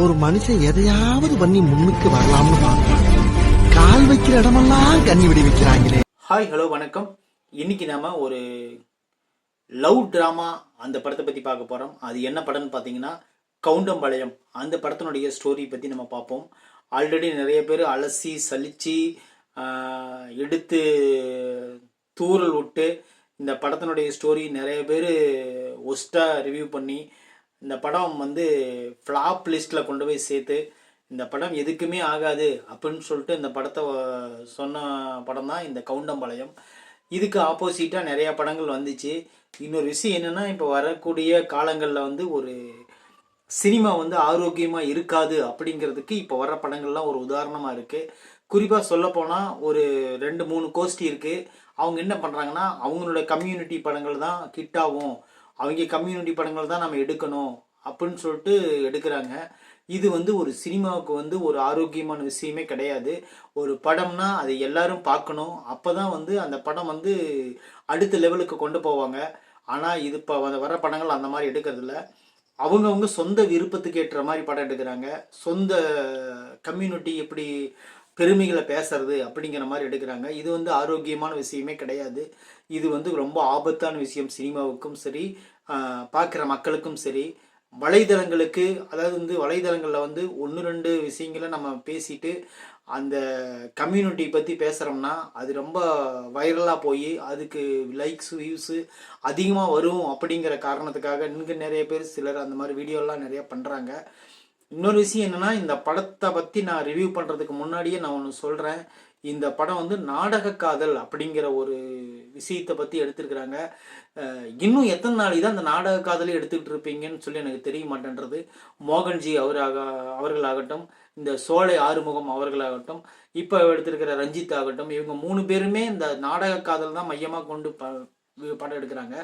ஒரு மனுஷன் எதையாவது பண்ணி முன்னுக்கு வரலாம்னு பார்ப்பான் கால் வைக்கிற இடமெல்லாம் கண்ணி விடி வைக்கிறாங்களே. ஹாய் ஹலோ வணக்கம். இன்னைக்கு நாம ஒரு லவ் ட்ராமா அந்த படத்தை பற்றி பார்க்க போகிறோம் அது என்ன படம்னு பார்த்தீங்கன்னா கவுண்டம்பாளையம். அந்த படத்தினுடைய ஸ்டோரி பற்றி நம்ம பார்ப்போம். ஆல்ரெடி நிறைய பேர் அலசி சலிச்சு எடுத்து தூறல் விட்டு இந்த படத்தினுடைய ஸ்டோரி நிறைய பேர் ஒஸ்ட்டாக ரிவ்யூ பண்ணி இந்த படம் வந்து ஃப்ளாப் லிஸ்ட்டில் கொண்டு போய் சேர்த்து இந்த படம் எதுக்குமே ஆகாது அப்படின்னு சொல்லிட்டு இந்த படத்தை சொன்ன படம் தான் இந்த கவுண்டம்பாளையம். இதுக்கு ஆப்போசிட்டாக நிறையா படங்கள் வந்துச்சு. இன்னொரு விஷயம் என்னன்னா இப்போ வரக்கூடிய காலங்களில் வந்து ஒரு சினிமா வந்து ஆரோக்கியமாக இருக்காது அப்படிங்கிறதுக்கு இப்போ வர படங்கள்லாம் ஒரு உதாரணமாக இருக்குது குறிப்பாக சொல்லப்போனால் ஒரு ரெண்டு மூணு கோஷ்டி இருக்குது அவங்க என்ன பண்ணுறாங்கன்னா அவங்களோட கம்யூனிட்டி படங்கள் தான் ஹிட் ஆகும். அவங்க கம்யூனிட்டி படங்கள் தான் நம்ம எடுக்கணும் அப்படின்னு சொல்லிட்டு எடுக்கிறாங்க. இது வந்து ஒரு சினிமாவுக்கு வந்து ஒரு ஆரோக்கியமான விஷயமே கிடையாது. ஒரு படம்னா அதை எல்லாரும் பார்க்கணும். அப்போ தான் வந்து அந்த படம் வந்து அடுத்த லெவலுக்கு கொண்டு போவாங்க. ஆனால் இது இப்போ வர படங்கள் அந்த மாதிரி எடுக்கிறதில்ல. அவங்கவுங்க சொந்த விருப்பத்துக்கு ஏற்ற மாதிரி படம் எடுக்கிறாங்க. சொந்த கம்யூனிட்டி எப்படி பெருமைகளை பேசுறது அப்படிங்கிற மாதிரி எடுக்கிறாங்க. இது வந்து ஆரோக்கியமான விஷயமே கிடையாது. இது வந்து ரொம்ப ஆபத்தான விஷயம் சினிமாவுக்கும் சரி பார்க்குற மக்களுக்கும் சரி. வலைதளங்களுக்கு அதாவது வந்து வலைதளங்களில் வந்து ஒன்று ரெண்டு விஷயங்களை நம்ம பேசிட்டு அந்த கம்யூனிட்டி பற்றி பேசுகிறோம்னா அது ரொம்ப வைரலாக போய் அதுக்கு லைக்ஸ் வியூஸு அதிகமாக வரும் அப்படிங்கிற காரணத்துக்காக இங்கே நிறைய பேர் சிலர் அந்த மாதிரி வீடியோலாம் நிறையா பண்ணுறாங்க இன்னொரு விஷயம் என்னன்னா இந்த படத்தை பற்றி நான் ரிவ்யூ பண்ணுறதுக்கு முன்னாடியே நான் ஒன்று சொல்கிறேன் இந்த படம் வந்து நாடக காதல் அப்படிங்கிற ஒரு விஷயத்தை பற்றி எடுத்திருக்கிறாங்க. இன்னும் எத்தனை நாளைக்கு தான் இந்த நாடக காதலை எடுத்துக்கிட்டு இருப்பீங்கன்னு சொல்லி எனக்கு தெரிய மாட்டேன்றது. மோகன்ஜி அவராக அவர்களாகட்டும் இந்த சோலை ஆறுமுகம் அவர்களாகட்டும் இப்போ எடுத்திருக்கிற ரஞ்சித் ஆகட்டும் இவங்க மூணு பேருமே இந்த நாடக காதல் தான் மையமாக கொண்டு ப படம் எடுக்கிறாங்க.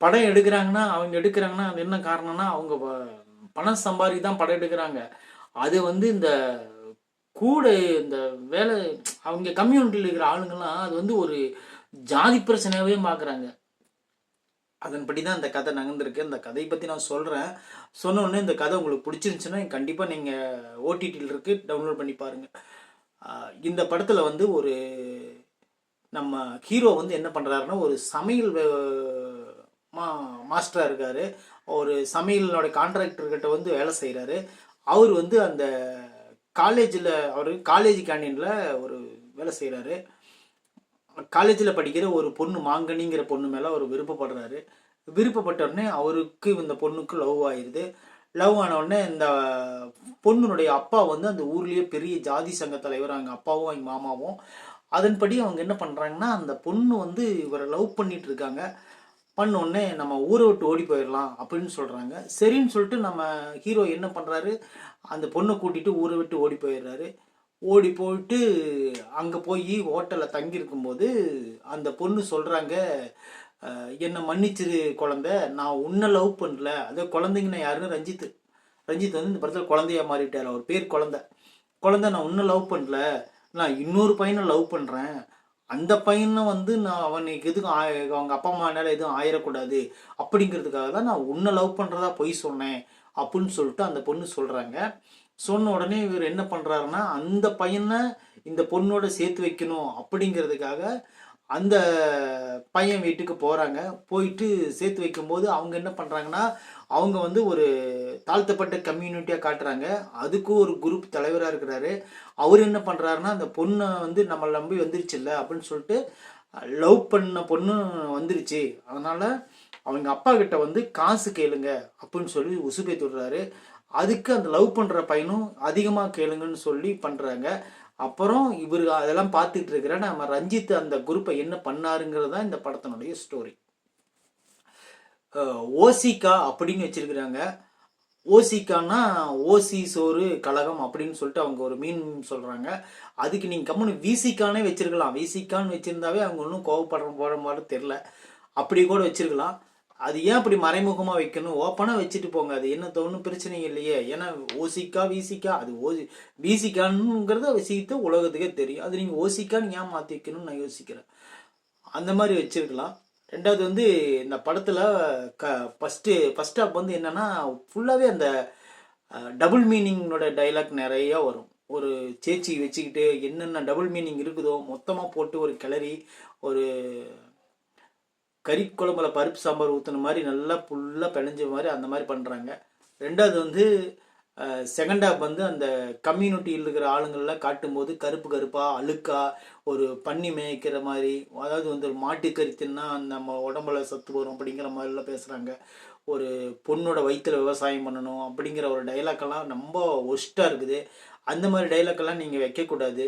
படம் எடுக்கிறாங்கன்னா அவங்க எடுக்கிறாங்கன்னா அது என்ன காரணம்னா அவங்க வ- பணம் சம்பாதி தான் படம் எடுக்கிறாங்க. அது வந்து இந்த கூட இந்த வேலை அவங்க கம்யூனிட்டியில் இருக்கிற ஆளுங்கள்லாம் அது வந்து ஒரு ஜாதி பிரச்சனையாகவே பார்க்குறாங்க அதன்படி தான் இந்த கதை நகர்ந்துருக்கு. இந்த கதையை பற்றி நான் சொல்கிறேன் சொன்னோடனே இந்த கதை உங்களுக்கு பிடிச்சிருந்துச்சுன்னா கண்டிப்பாக நீங்கள் ஓடிடியில் இருக்கு டவுன்லோட் பண்ணி பாருங்கள் இந்த படத்தில் வந்து ஒரு நம்ம ஹீரோ வந்து என்ன பண்ணுறாருன்னா ஒரு சமையல் வே- மா மாஸ்டராக இருக்கார். ஒரு சமையலோட கான்ட்ராக்டர்கிட்ட வந்து வேலை செய்கிறாரு அவர் வந்து அந்த காலேஜில் அவர் காலேஜ் கேண்டீனில் ஒரு வேலை செய்கிறாரு காலேஜில் படிக்கிற ஒரு பொண்ணு மாங்கனிங்கிற பொண்ணு மேலே அவர் விருப்பப்படுறாரு. விருப்பப்பட்ட உடனே அவருக்கு இந்த பொண்ணுக்கு லவ் ஆயிடுது லவ் ஆனவுடனே இந்த பொண்ணுனுடைய அப்பா வந்து அந்த ஊர்லேயே பெரிய ஜாதி சங்க தலைவர் அவங்க அப்பாவும் அவங்க மாமாவும். அதன்படி அவங்க என்ன பண்ணுறாங்கன்னா அந்த பொண்ணு வந்து இவரை லவ் பண்ணிகிட்டு இருக்காங்க. பண்ண உடனே நம்ம ஊரை விட்டு ஓடி போயிடலாம் அப்படின்னு சொல்கிறாங்க சரின்னு சொல்லிட்டு நம்ம ஹீரோ என்ன பண்ணுறாரு அந்த பொண்ணை கூட்டிகிட்டு ஊரை விட்டு ஓடி போயிடுறாரு. ஓடி போயிட்டு அங்கே போய் ஹோட்டலில் தங்கியிருக்கும்போது அந்த பொண்ணு சொல்கிறாங்க என்னை மன்னிச்சிரு குழந்த. நான் உன்னை லவ் பண்ணல. அதே குழந்தைங்கன்னா யாருன்னு ரஞ்சித் ரஞ்சித் வந்து இந்த படத்தில் குழந்தையா மாறிட்டார். அவர் பேர் குழந்த. குழந்த நான் உன்னை லவ் பண்ணல. நான் இன்னொரு பையனை லவ் பண்ணுறேன் அந்த பையனை வந்து நான் அவனுக்கு எதுக்கும் அவங்க அப்பா அம்மானால எதுவும் ஆயிடக்கூடாது அப்படிங்கிறதுக்காக தான் நான் உன்னை லவ் பண்ணுறதா பொய் சொன்னேன் அப்படின்னு சொல்லிட்டு அந்த பொண்ணு சொல்கிறாங்க சொன்ன உடனே இவர் என்ன பண்ணுறாருன்னா அந்த பையனை இந்த பொண்ணோட சேர்த்து வைக்கணும் அப்படிங்கிறதுக்காக அந்த பையன் வீட்டுக்கு போகிறாங்க போயிட்டு சேர்த்து வைக்கும்போது அவங்க என்ன பண்ணுறாங்கன்னா அவங்க வந்து ஒரு தாழ்த்தப்பட்ட கம்யூனிட்டியாக காட்டுறாங்க. அதுக்கும் ஒரு குரூப் தலைவராக இருக்கிறாரு. அவர் என்ன பண்ணுறாருன்னா அந்த பொண்ணை வந்து நம்மளை நம்பி வந்துருச்சுல்ல அப்படின்னு சொல்லிட்டு லவ் பண்ண பொண்ணு வந்துருச்சு. அதனால் அவங்க அப்பா கிட்ட வந்து காசு கேளுங்க அப்படின்னு சொல்லி உசுப்பேத்தி விடுறாரு அதுக்கு அந்த லவ் பண்ணுற பையனும் அதிகமாக கேளுங்கன்னு சொல்லி பண்ணுறாங்க அப்புறம் இவர் அதெல்லாம் பார்த்துட்டு இருக்கிற நம்ம ரஞ்சித் அந்த குரூப்பை என்ன பண்ணாருங்கிறது தான் இந்த படத்தினுடைய ஸ்டோரி ஓசிகா அப்படின்னு வச்சிருக்கிறாங்க. ஓசிக்கான்னா ஓசி சோறு கழகம் அப்படின்னு சொல்லிட்டு அவங்க ஒரு மீன் சொல்கிறாங்க அதுக்கு நீங்கள் கம்முன்னு வீசிக்கானே வச்சிருக்கலாம். வீசிக்கான்னு வச்சுருந்தாவே அவங்க ஒன்றும் கோவப்படுற போகிற மாதிரி தெரில அப்படி கூட வச்சிருக்கலாம். அது ஏன் அப்படி மறைமுகமாக வைக்கணும்? ஓப்பனாக வச்சுட்டு போங்க. அது என்ன தோணும் பிரச்சனை இல்லையே. ஏன்னா ஓசிக்கா விசிக்கா அது ஓசி விசிக்கானுங்கிறத விஷயத்தை உலகத்துக்கே தெரியும். அது நீங்கள் ஓசிக்கான்னு ஏன் மாற்றி வைக்கணும்னு நான் யோசிக்கிறேன். அந்த மாதிரி வச்சிருக்கலாம். ரெண்டாவது வந்து இந்த படத்தில் க ஃபஸ்ட்டு ஃபஸ்ட் ஆப் வந்து என்னென்னா ஃபுல்லாகவே அந்த டபுள் மீனிங்கோட டைலாக் நிறையா வரும். ஒரு சேச்சி வச்சுக்கிட்டு என்னென்ன டபுள் மீனிங் இருக்குதோ மொத்தமாக போட்டு ஒரு கிளறி ஒரு கறி குழம்புல பருப்பு சாம்பார் ஊற்றுன மாதிரி நல்லா ஃபுல்லாக பிணைஞ்ச மாதிரி அந்த மாதிரி பண்ணுறாங்க ரெண்டாவது வந்து செகண்ட் ஹாப் வந்து அந்த கம்யூனிட்டியில் இருக்கிற ஆளுங்கள்லாம் காட்டும்போது கருப்பு கருப்பாக அழுக்கா ஒரு பண்ணி மேய்க்கிற மாதிரி அதாவது வந்து ஒரு மாட்டுக்கறி தின்னா நம்ம உடம்புல சத்து வரும் அப்படிங்கிற மாதிரிலாம் பேசுகிறாங்க ஒரு பொண்ணோட வயிற்றில் விவசாயம் பண்ணணும் அப்படிங்கிற ஒரு டைலாக்கெல்லாம் ரொம்ப ஒஸ்ட்டாக இருக்குது. அந்த மாதிரி டைலாக்கெல்லாம் நீங்கள் வைக்கக்கூடாது.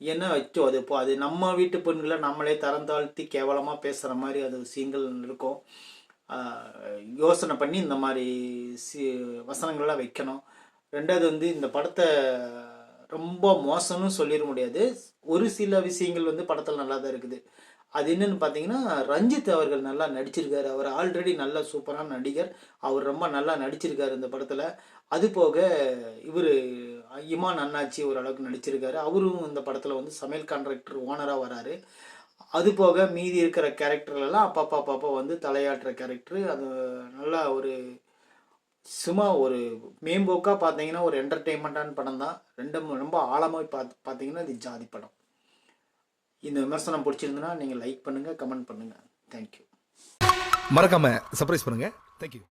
ஏன்னா வச்சோ அது இப்போ அது நம்ம வீட்டு பெண்களை நம்மளே தரம் தாழ்த்தி கேவலமாக பேசுகிற மாதிரி அது விஷயங்கள் இருக்கும். யோசனை பண்ணி இந்த மாதிரி சி வசனங்கள்லாம் வைக்கணும். ரெண்டாவது வந்து இந்த படத்தை ரொம்ப மோசம்னு சொல்லிட முடியாது. ஒரு சில விஷயங்கள் வந்து படத்தில் நல்லா தான் இருக்குது. அது என்னென்னு பார்த்தீங்கன்னா ரஞ்சித் அவர்கள் நல்லா நடிச்சிருக்காரு. அவர் ஆல்ரெடி நல்ல சூப்பரான நடிகர். அவர் ரொம்ப நல்லா நடிச்சிருக்காரு இந்த படத்தில். அது போக இவர் இமான் அண்ணாச்சி ஓரளவுக்கு நடிச்சிருக்காரு. அவரும் இந்த படத்தில் வந்து சமையல் கான்ட்ராக்டர் ஓனராக வராரு. அது போக மீதி இருக்கிற கேரக்டர்லாம் அப்பப்போ அப்பப்போ வந்து தலையாட்டுற கேரக்டர் அது நல்லா ஒரு சும்மா ஒரு மேம்போக்காக பார்த்தீங்கன்னா ஒரு என்டர்டெயின்மெண்ட்டான படம் தான். ரெண்டும் ரொம்ப ஆழமாக பார்த்து பார்த்தீங்கன்னா இது ஜாதி படம். இந்த விமர்சனம் பிடிச்சிருந்துன்னா நீங்கள் லைக் பண்ணுங்கள் கமெண்ட் பண்ணுங்கள் தேங்க்யூ மறக்காமல் சர்ப்ரைஸ் பண்ணுங்கள் தேங்க்யூ